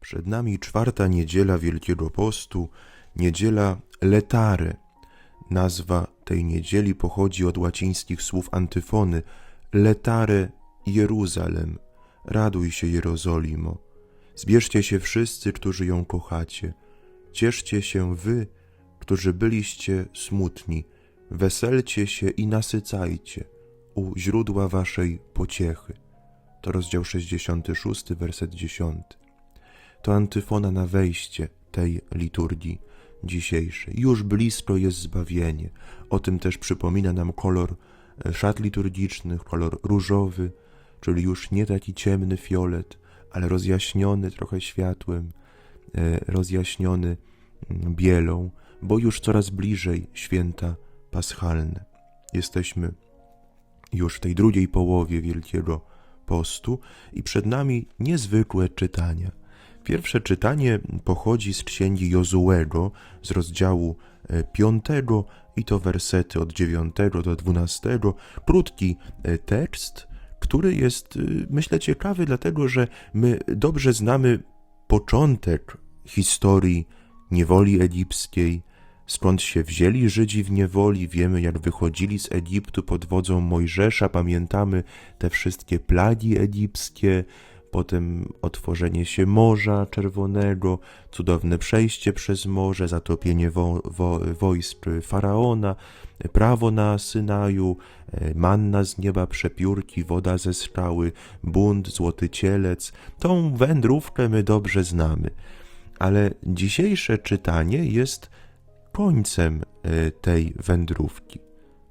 Przed nami czwarta niedziela Wielkiego Postu, niedziela Letare. Nazwa tej niedzieli pochodzi od łacińskich słów antyfony Letare Jeruzalem. Raduj się, Jerozolimo. Zbierzcie się wszyscy, którzy ją kochacie. Cieszcie się wy, którzy byliście smutni. Weselcie się i nasycajcie u źródła waszej pociechy. To rozdział 66, werset 10 to antyfona na wejście tej liturgii dzisiejszej. Już blisko jest zbawienie. O tym też przypomina nam kolor e, szat liturgicznych, kolor różowy, czyli już nie taki ciemny fiolet, ale rozjaśniony trochę światłem, e, rozjaśniony mm, bielą, bo już coraz bliżej święta paschalne. Jesteśmy już w tej drugiej połowie Wielkiego Postu i przed nami niezwykłe czytania. Pierwsze czytanie pochodzi z księgi Jozułego z rozdziału 5 i to wersety od 9 do 12. Krótki e, tekst, który jest, e, myślę, ciekawy, dlatego że my dobrze znamy początek historii niewoli egipskiej, skąd się wzięli Żydzi w niewoli, wiemy jak wychodzili z Egiptu pod wodzą Mojżesza, pamiętamy te wszystkie plagi egipskie, potem otworzenie się Morza Czerwonego, cudowne przejście przez morze, zatopienie wo, wo, wojsk faraona, prawo na Synaju, e, manna z nieba, przepiórki, woda ze skały, bunt, złoty cielec. Tą wędrówkę my dobrze znamy. Ale dzisiejsze czytanie jest końcem e, tej wędrówki.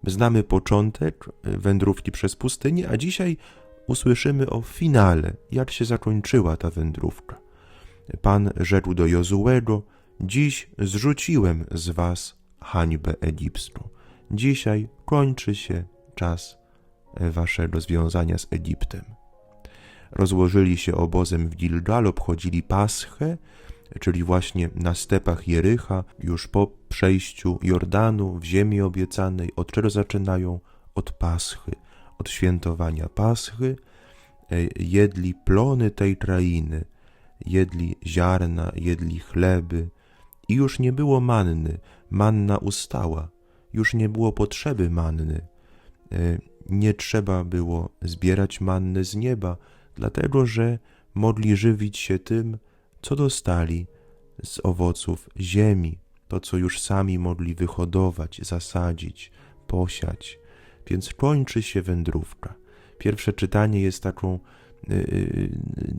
Znamy początek e, wędrówki przez pustynię, a dzisiaj usłyszymy o finale, jak się zakończyła ta wędrówka. Pan rzekł do Jozułego: Dziś zrzuciłem z was hańbę egipską. Dzisiaj kończy się czas waszego związania z Egiptem. Rozłożyli się obozem w Gilgal, obchodzili Paschę, czyli właśnie na stepach Jericha, już po przejściu Jordanu w ziemi obiecanej, od czego zaczynają? Od Paschy od świętowania Paschy, e, jedli plony tej krainy, jedli ziarna, jedli chleby i już nie było manny, manna ustała, już nie było potrzeby manny. E, nie trzeba było zbierać manny z nieba, dlatego że mogli żywić się tym, co dostali z owoców ziemi, to co już sami mogli wyhodować, zasadzić, posiać więc kończy się wędrówka. Pierwsze czytanie jest taką yy,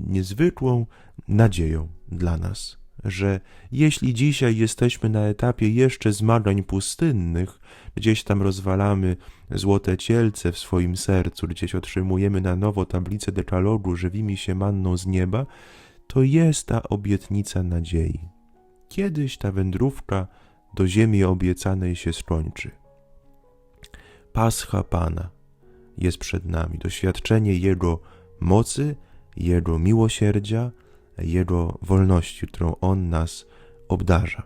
niezwykłą nadzieją dla nas, że jeśli dzisiaj jesteśmy na etapie jeszcze zmagań pustynnych, gdzieś tam rozwalamy złote cielce w swoim sercu, gdzieś otrzymujemy na nowo tablicę dekalogu, żywimy się manną z nieba, to jest ta obietnica nadziei. Kiedyś ta wędrówka do ziemi obiecanej się skończy. Pascha Pana jest przed nami, doświadczenie Jego mocy, Jego miłosierdzia, Jego wolności, którą On nas obdarza.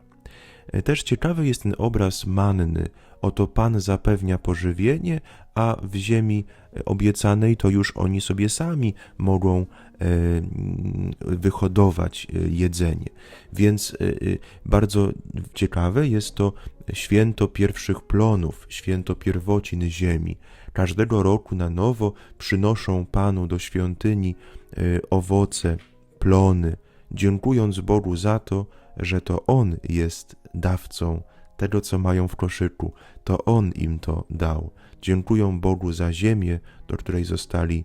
Też ciekawy jest ten obraz manny. Oto Pan zapewnia pożywienie, a w ziemi obiecanej to już oni sobie sami mogą wyhodować e, jedzenie. Więc e, bardzo ciekawe jest to święto pierwszych plonów, święto pierwocin ziemi. Każdego roku na nowo przynoszą Panu do świątyni owoce, plony, dziękując Bogu za to, że to On jest dawcą tego, co mają w koszyku, to On im to dał. Dziękują Bogu za ziemię, do której zostali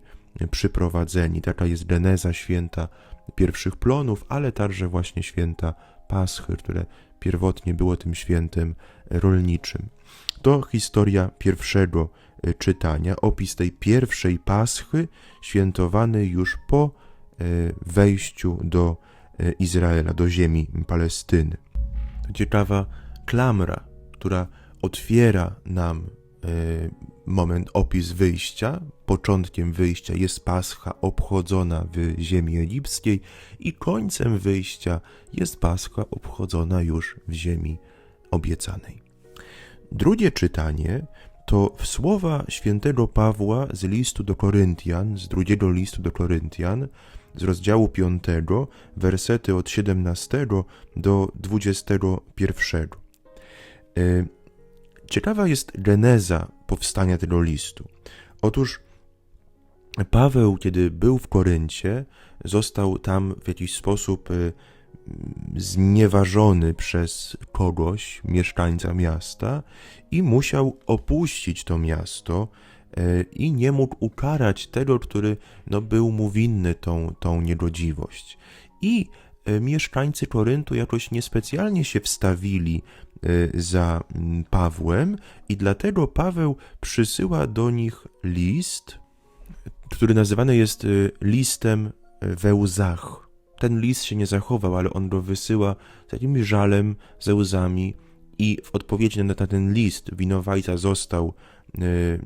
przyprowadzeni. Taka jest geneza święta pierwszych plonów, ale także właśnie święta Paschy, które pierwotnie było tym świętem rolniczym. To historia pierwszego e, czytania, opis tej pierwszej Paschy, świętowany już po e, wejściu do e, Izraela, do ziemi Palestyny. Ciekawa klamra, która otwiera nam moment, opis wyjścia. Początkiem wyjścia jest Pascha obchodzona w ziemi egipskiej i końcem wyjścia jest Pascha obchodzona już w ziemi obiecanej. Drugie czytanie to w słowa świętego Pawła z listu do Koryntian, z drugiego listu do Koryntian, z rozdziału 5, wersety od 17 do 21. E, Ciekawa jest geneza powstania tego listu. Otóż Paweł, kiedy był w Koryncie, został tam w jakiś sposób y, znieważony przez kogoś, mieszkańca miasta, i musiał opuścić to miasto y, i nie mógł ukarać tego, który no, był mu winny tą, tą niegodziwość. I mieszkańcy Koryntu jakoś niespecjalnie się wstawili za mm, Pawłem, i dlatego Paweł przysyła do nich list, który nazywany jest listem we łzach. Ten list się nie zachował, ale on go wysyła z jakimś żalem, ze łzami i w odpowiedzi na ten list winowajca został y,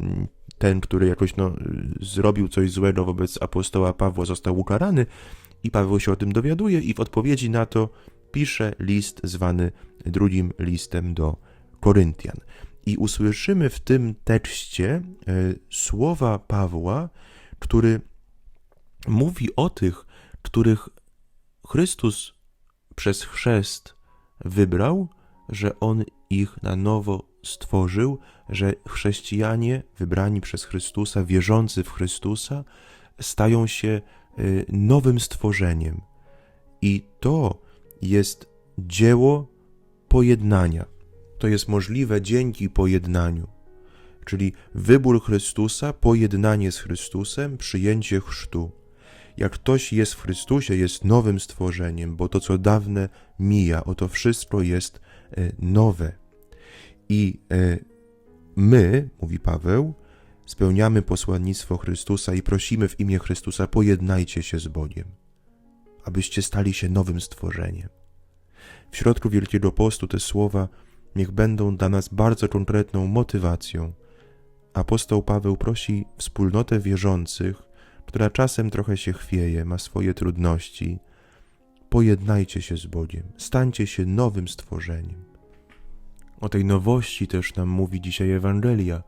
ten, który jakoś no, zrobił coś złego wobec apostoła Pawła, został ukarany i Paweł się o tym dowiaduje i w odpowiedzi na to pisze list zwany drugim listem do Koryntian. I usłyszymy w tym tekście y, słowa Pawła, który mówi o tych, których Chrystus przez chrzest wybrał, że On ich na nowo stworzył, że chrześcijanie wybrani przez Chrystusa, wierzący w Chrystusa, stają się nowym stworzeniem. I to jest dzieło pojednania. To jest możliwe dzięki pojednaniu. Czyli wybór Chrystusa, pojednanie z Chrystusem, przyjęcie chrztu. Jak ktoś jest w Chrystusie, jest nowym stworzeniem, bo to, co dawne, mija, oto wszystko jest e, nowe. I e, my, mówi Paweł, spełniamy posłannictwo Chrystusa i prosimy w imię Chrystusa, pojednajcie się z Bogiem, abyście stali się nowym stworzeniem. W środku Wielkiego Postu te słowa niech będą dla nas bardzo konkretną motywacją. Apostoł Paweł prosi wspólnotę wierzących, która czasem trochę się chwieje, ma swoje trudności. Pojednajcie się z Bogiem, stańcie się nowym stworzeniem. O tej nowości też nam mówi dzisiaj Ewangelia,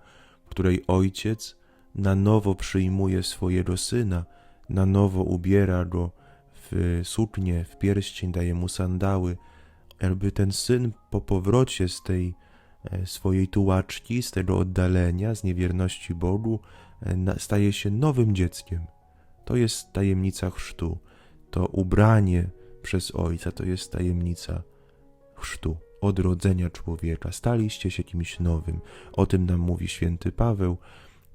której Ojciec na nowo przyjmuje swojego Syna, na nowo ubiera go w suknię, w pierścień, daje mu sandały, jakby ten Syn po powrocie z tej e, swojej tułaczki, z tego oddalenia, z niewierności Bogu, e, staje się nowym dzieckiem. To jest tajemnica chrztu. To ubranie przez Ojca to jest tajemnica chrztu, odrodzenia człowieka. Staliście się kimś nowym. O tym nam mówi święty Paweł.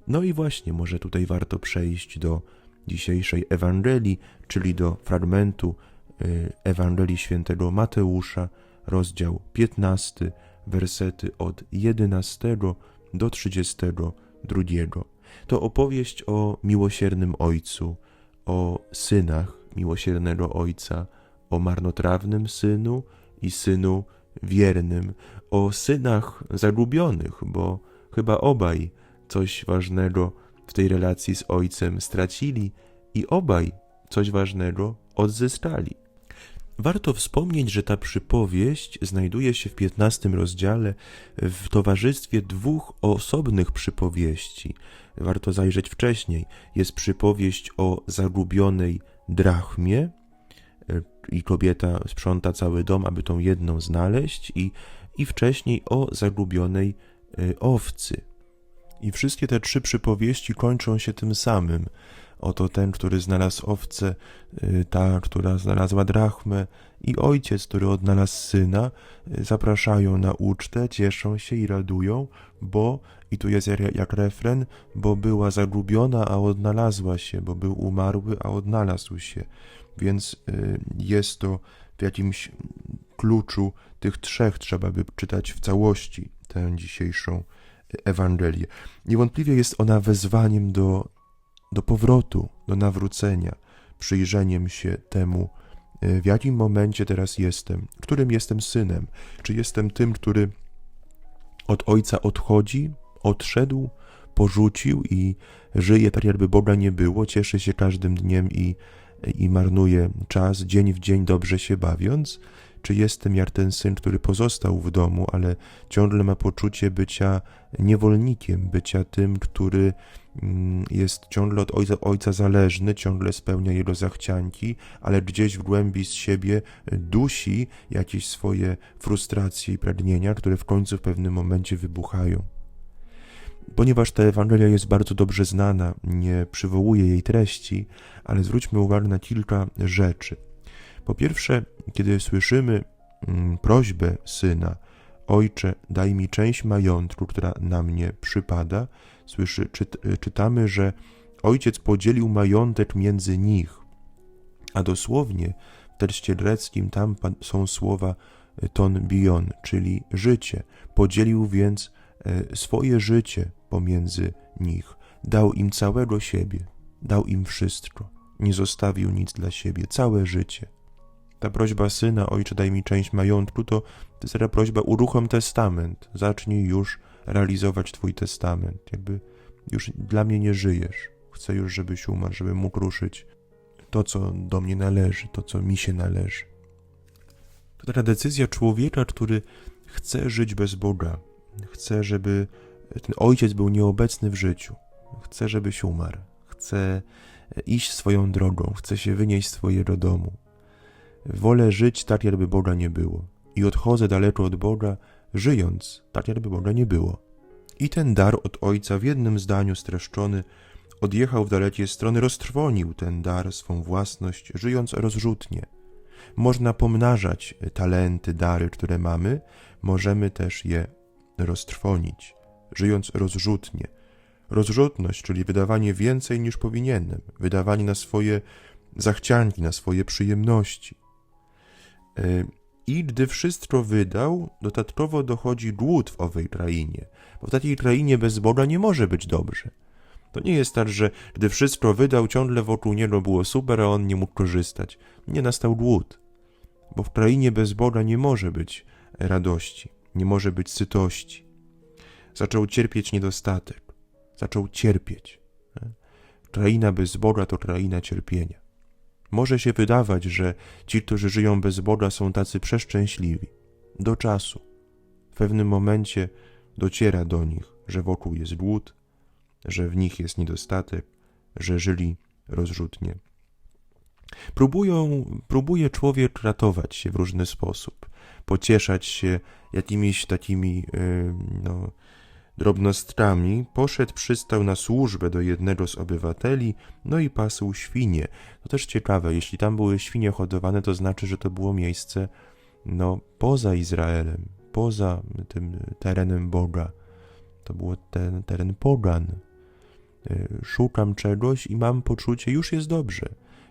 No i właśnie, może tutaj warto przejść do dzisiejszej Ewangelii, czyli do fragmentu y, Ewangelii świętego Mateusza, rozdział 15, wersety od 11 do 32. To opowieść o miłosiernym Ojcu, o synach miłosiernego Ojca, o marnotrawnym synu i synu wiernym, o synach zagubionych, bo chyba obaj coś ważnego w tej relacji z Ojcem stracili i obaj coś ważnego odzyskali. Warto wspomnieć, że ta przypowieść znajduje się w piętnastym rozdziale w towarzystwie dwóch osobnych przypowieści. Warto zajrzeć wcześniej. Jest przypowieść o zagubionej drachmie i kobieta sprząta cały dom, aby tą jedną znaleźć i, i wcześniej o zagubionej e, owcy. I wszystkie te trzy przypowieści kończą się tym samym – Oto ten, który znalazł owce, y, ta, która znalazła drachmę i ojciec, który odnalazł syna, y, zapraszają na ucztę, cieszą się i radują, bo, i tu jest jak refren, bo była zagubiona, a odnalazła się, bo był umarły, a odnalazł się. Więc y, jest to w jakimś kluczu tych trzech trzeba by czytać w całości tę dzisiejszą Ewangelię. Niewątpliwie jest ona wezwaniem do do powrotu, do nawrócenia, przyjrzeniem się temu, e, w jakim momencie teraz jestem, którym jestem synem, czy jestem tym, który od ojca odchodzi, odszedł, porzucił i żyje tak, jakby Boga nie było, cieszy się każdym dniem i, i marnuje czas, dzień w dzień dobrze się bawiąc, czy jestem jak ten syn, który pozostał w domu, ale ciągle ma poczucie bycia niewolnikiem, bycia tym, który mm, jest ciągle od ojca, ojca zależny, ciągle spełnia jego zachcianki, ale gdzieś w głębi z siebie dusi jakieś swoje frustracje i pragnienia, które w końcu w pewnym momencie wybuchają. Ponieważ ta Ewangelia jest bardzo dobrze znana, nie przywołuję jej treści, ale zwróćmy uwagę na kilka rzeczy. Po pierwsze, kiedy słyszymy mm, prośbę syna, Ojcze, daj mi część majątku, która na mnie przypada, słyszy, czyt, czytamy, że ojciec podzielił majątek między nich, a dosłownie w tekście greckim tam są słowa ton bion, czyli życie. Podzielił więc e, swoje życie pomiędzy nich. Dał im całego siebie, dał im wszystko. Nie zostawił nic dla siebie, całe życie. Ta prośba syna, ojcze, daj mi część majątku, to, to jest taka prośba, uruchom testament, zacznij już realizować twój testament. Jakby już dla mnie nie żyjesz. Chcę już, żebyś umarł, żeby mógł ruszyć to, co do mnie należy, to, co mi się należy. To taka decyzja człowieka, który chce żyć bez Boga. Chce, żeby ten ojciec był nieobecny w życiu. Chce, żebyś umarł. Chce iść swoją drogą. Chce się wynieść z swojego domu. Wolę żyć tak, jakby Boga nie było. I odchodzę daleko od Boga, żyjąc tak, jakby Boga nie było. I ten dar od ojca w jednym zdaniu streszczony odjechał w dalekie strony, roztrwonił ten dar, swą własność, żyjąc rozrzutnie. Można pomnażać talenty, dary, które mamy, możemy też je roztrwonić, żyjąc rozrzutnie. Rozrzutność, czyli wydawanie więcej niż powinienem, wydawanie na swoje zachcianki, na swoje przyjemności. I gdy wszystko wydał, dodatkowo dochodzi głód w owej krainie, bo w takiej krainie bez Boga nie może być dobrze. To nie jest tak, że gdy wszystko wydał, ciągle wokół niego było super, a on nie mógł korzystać. Nie nastał głód, bo w krainie bez Boga nie może być radości, nie może być sytości. Zaczął cierpieć niedostatek, zaczął cierpieć. Kraina bez Boga to kraina cierpienia. Może się wydawać, że ci, którzy żyją bez Boga, są tacy przeszczęśliwi. Do czasu. W pewnym momencie dociera do nich, że wokół jest głód, że w nich jest niedostatek, że żyli rozrzutnie. Próbują, próbuje człowiek ratować się w różny sposób, pocieszać się jakimiś takimi yy, no, drobnostkami, poszedł, przystał na służbę do jednego z obywateli, no i pasł świnie. To też ciekawe, jeśli tam były świnie hodowane, to znaczy, że to było miejsce no, poza Izraelem, poza tym terenem Boga. To był ten teren pogan. E, szukam czegoś i mam poczucie, już jest dobrze,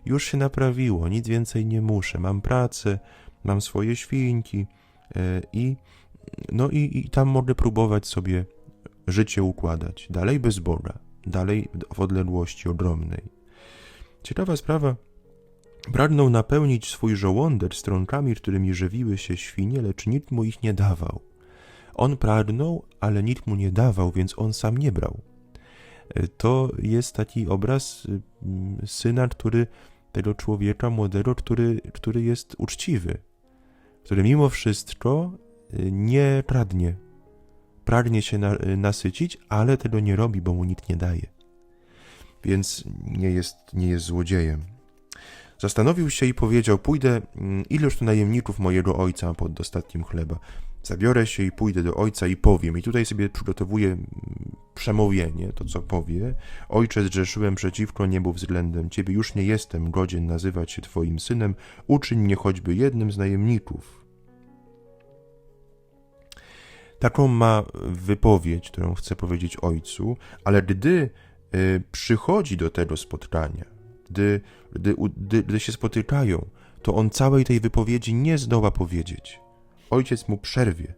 już się naprawiło, nic więcej nie muszę. Mam pracę, mam swoje świnki e, i, no i, i tam mogę próbować sobie życie układać. Dalej bez Boga, dalej w odległości ogromnej. Ciekawa sprawa. Pragnął napełnić swój żołądek stronkami, którymi żywiły się świnie, lecz nikt mu ich nie dawał. On pragnął, ale nikt mu nie dawał, więc on sam nie brał. E, to jest taki obraz mm, syna, który tego człowieka młodego, który, który jest uczciwy, który mimo wszystko e, nie kradnie, pragnie się na, nasycić, ale tego nie robi, bo mu nikt nie daje. Więc nie jest, nie jest złodziejem. Zastanowił się i powiedział: Pójdę, mm, iluż tu najemników mojego ojca pod ostatnim chleba. Zabiorę się i pójdę do ojca i powiem. I tutaj sobie przygotowuję mm, przemówienie, to co powie. Ojcze, zgrzeszyłem przeciwko niebu względem ciebie, już nie jestem godzien nazywać się twoim synem, uczyń mnie choćby jednym z najemników. Taką ma wypowiedź, którą chce powiedzieć ojcu, ale gdy y, przychodzi do tego spotkania, gdy, gdy, gdy, gdy się spotykają, to on całej tej wypowiedzi nie zdoła powiedzieć. Ojciec mu przerwie.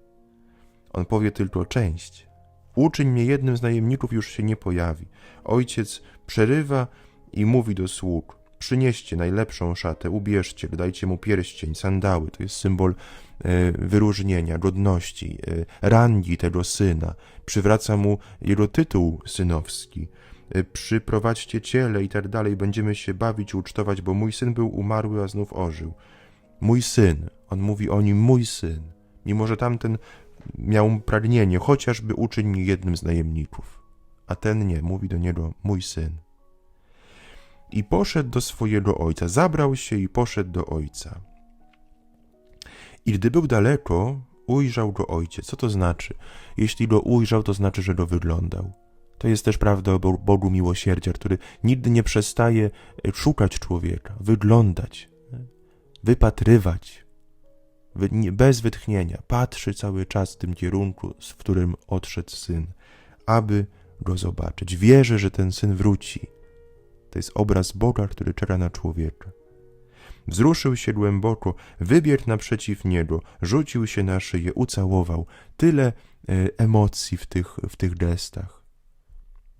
On powie tylko część. Uczyń mnie jednym z najemników już się nie pojawi. Ojciec przerywa i mówi do sług: Przynieście najlepszą szatę, ubierzcie, dajcie mu pierścień, sandały. To jest symbol e, wyróżnienia, godności, e, rangi tego syna. Przywraca mu jego tytuł synowski. E, przyprowadźcie ciele i tak dalej. Będziemy się bawić, ucztować, bo mój syn był umarły, a znów ożył. mój syn. On mówi o nim mój syn. Mimo, że tamten miał pragnienie, chociażby uczyń mnie jednym z najemników. A ten nie, mówi do niego mój syn. I poszedł do swojego ojca, zabrał się i poszedł do ojca. I gdy był daleko, ujrzał go ojciec. Co to znaczy? Jeśli go ujrzał, to znaczy, że go wyglądał. To jest też prawda o Bo- Bogu miłosierdzia, który nigdy nie przestaje e, szukać człowieka, wyglądać, e, wypatrywać, bez wytchnienia. Patrzy cały czas w tym kierunku, w którym odszedł syn, aby go zobaczyć. Wierzy, że ten syn wróci. To jest obraz Boga, który czeka na człowieka. Wzruszył się głęboko, wybiegł naprzeciw niego, rzucił się na szyję, ucałował. Tyle e, emocji w tych, w tych gestach.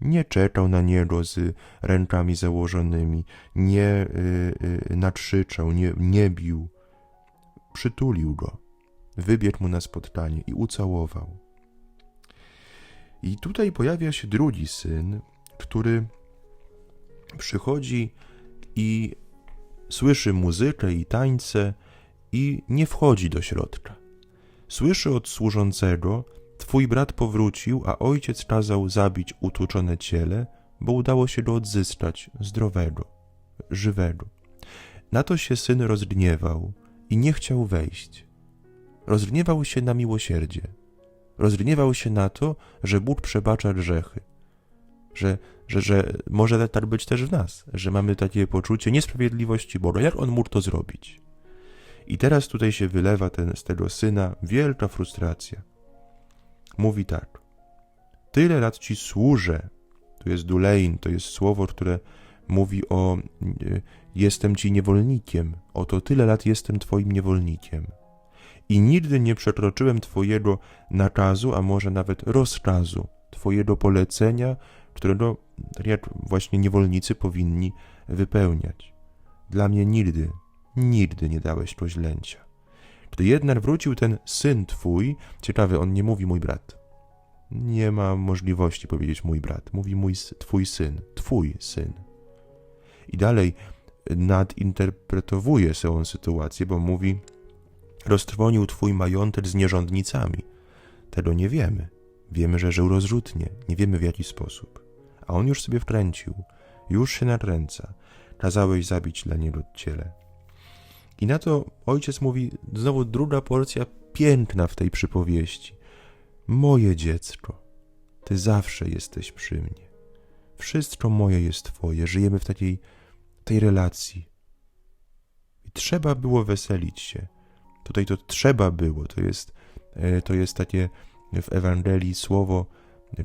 Nie czekał na niego z rękami założonymi, nie y, nie, nie bił. Przytulił go, wybiegł mu na spotkanie i ucałował. I tutaj pojawia się drugi syn, który przychodzi i słyszy muzykę i tańce i nie wchodzi do środka. Słyszy od służącego, twój brat powrócił, a ojciec kazał zabić utłuczone ciele, bo udało się go odzyskać zdrowego, żywego. Na to się syn rozgniewał i nie chciał wejść. Rozgniewał się na miłosierdzie. Rozgniewał się na to, że Bóg przebacza grzechy. Że, że, że może tak być też w nas, że mamy takie poczucie niesprawiedliwości Boga. Jak on mógł to zrobić? I teraz tutaj się wylewa ten, z tego syna wielka frustracja. Mówi tak. Tyle lat ci służę. Tu jest dulein, to jest słowo, które mówi o y, jestem ci niewolnikiem. Oto tyle lat jestem twoim niewolnikiem. I nigdy nie przekroczyłem twojego nakazu, a może nawet rozkazu, twojego polecenia, którego jak właśnie niewolnicy powinni wypełniać. Dla mnie nigdy, nigdy nie dałeś rozlęcia. Gdy jednak wrócił ten syn twój, ciekawy, on nie mówi mój brat. Nie ma możliwości powiedzieć mój brat. Mówi mój, twój syn, twój syn. I dalej nadinterpretowuje swoją sytuację, bo mówi roztrwonił twój majątek z nierządnicami. Tego nie wiemy. Wiemy, że żył rozrzutnie, nie wiemy w jaki sposób. A on już sobie wkręcił, już się nakręca. Kazałeś zabić dla niego ciele. I na to ojciec mówi, znowu druga porcja piękna w tej przypowieści. Moje dziecko, ty zawsze jesteś przy mnie. Wszystko moje jest twoje, żyjemy w takiej tej relacji. I trzeba było weselić się. Tutaj to trzeba było, to jest, e, to jest takie w Ewangelii słowo,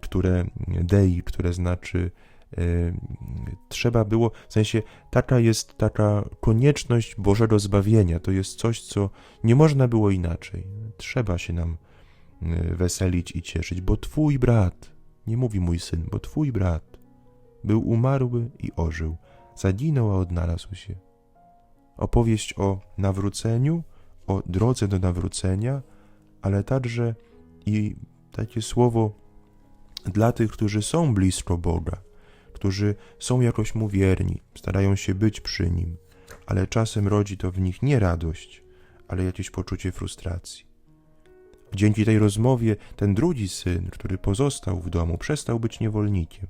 które dei, które znaczy e, trzeba było, w sensie taka jest taka konieczność Bożego zbawienia, to jest coś, co nie można było inaczej. Trzeba się nam e, weselić i cieszyć, bo twój brat, nie mówi mój syn, bo twój brat był umarły i ożył, zaginął, a odnalazł się. Opowieść o nawróceniu, o drodze do nawrócenia, ale także i takie słowo dla tych, którzy są blisko Boga, którzy są jakoś mu wierni, starają się być przy nim, ale czasem rodzi to w nich nie radość, ale jakieś poczucie frustracji. Dzięki tej rozmowie ten drugi syn, który pozostał w domu, przestał być niewolnikiem.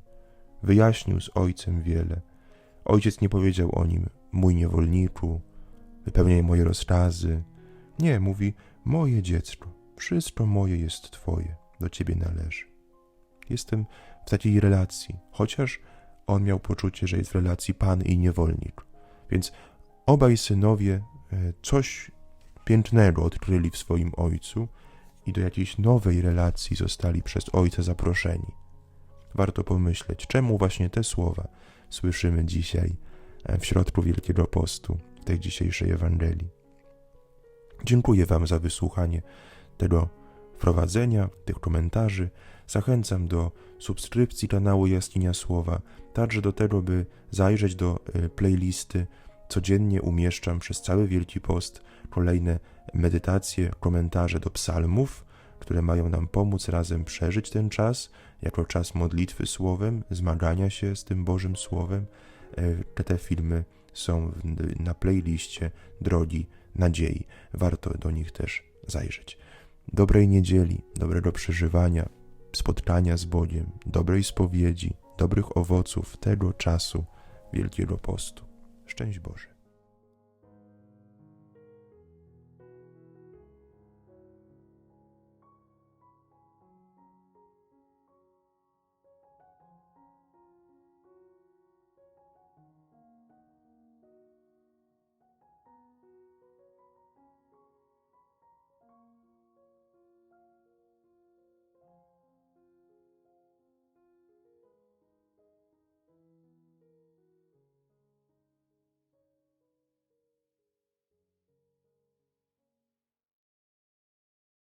Wyjaśnił z ojcem wiele. Ojciec nie powiedział o nim: Mój niewolniku, wypełniaj moje rozkazy. Nie, mówi: Moje dziecko, wszystko moje jest Twoje, do Ciebie należy. Jestem w takiej relacji, chociaż on miał poczucie, że jest w relacji pan i niewolnik. Więc obaj synowie e, coś pięknego odkryli w swoim ojcu i do jakiejś nowej relacji zostali przez ojca zaproszeni. Warto pomyśleć, czemu właśnie te słowa słyszymy dzisiaj e, w środku Wielkiego Postu, tej dzisiejszej Ewangelii. Dziękuję Wam za wysłuchanie tego wprowadzenia, tych komentarzy. Zachęcam do subskrypcji kanału Jaskinia Słowa, także do tego, by zajrzeć do y, playlisty. Codziennie umieszczam przez cały Wielki Post kolejne medytacje, komentarze do psalmów, które mają nam pomóc razem przeżyć ten czas, jako czas modlitwy słowem, zmagania się z tym Bożym Słowem. E, Te, te filmy są na playliście Drogi Nadziei. Warto do nich też zajrzeć. Dobrej niedzieli, dobrego przeżywania, spotkania z Bogiem, dobrej spowiedzi, dobrych owoców tego czasu Wielkiego Postu. Szczęść Boże.